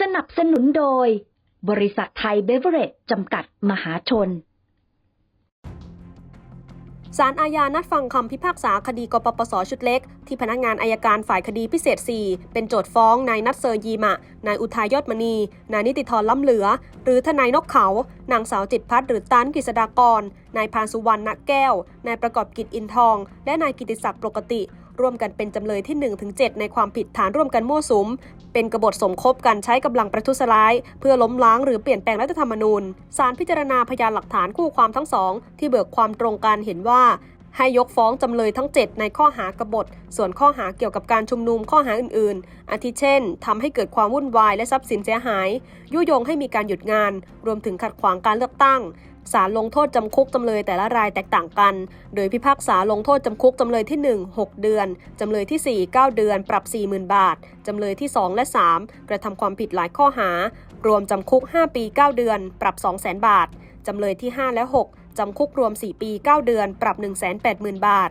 สนับสนุนโดย บริษัทไทยเบเวอเรจจำกัดมหาชนศาลอาญานัดฟังคำพิพากษาคดีกปปสชุดเล็ก ที่พนักงานอายการฝ่ายคดีพิเศษ 4 เป็นโจทย์ฟ้องนายนัทเซอร์ยีมะ นายอุทายยอดมณี นายนิติธรล้ำเหลือ หรือทนายนกเขานางสาวจิตพัฒน์หรือตันกฤษดากร นายพานสุวรรณณแก้ว นายประกอบกิจอินทอง และนายกิติศักดิ์ปกติ ร่วมกันเป็นจำเลยที่ 1-7 ในความผิดฐานร่วมกันมั่วสุม เป็นกบฏสมคบกันใช้กำลังประทุษร้าย เพื่อล้มล้างหรือเปลี่ยนแปลงรัฐธรรมนูญ ศาลพิจารณาพยานหลักฐานคู่ความทั้งสอง ที่เบิกความตรงกันเห็นว่า ให้ยกฟ้องจำเลยทั้ง 7 ในข้อหากบฏ ส่วนข้อหาเกี่ยวกับการชุมนุมข้อหาอื่นๆ อาทิเช่นทำให้เกิดความวุ่นวายและทรัพย์สินเสียหาย ยุยงให้มีการหยุดงาน รวมถึงขัดขวางการเลือกตั้งศาลลงโทษจำคุกจำเลยแต่ละรายแตกต่างกัน โดยพิพากษาลงโทษจำคุกจำเลยที่ 1 6 เดือน จำเลยที่ 4 9 เดือน ปรับ 40,000 บาท จำเลยที่ 2 และ 3 กระทำความผิดหลายข้อหา รวมจำคุก 5 ปี 9 เดือน ปรับ 200,000 บาท จำเลยที่ 5 และ 6 จำคุกรวม 4 ปี 9 เดือน ปรับ 180,000 บาท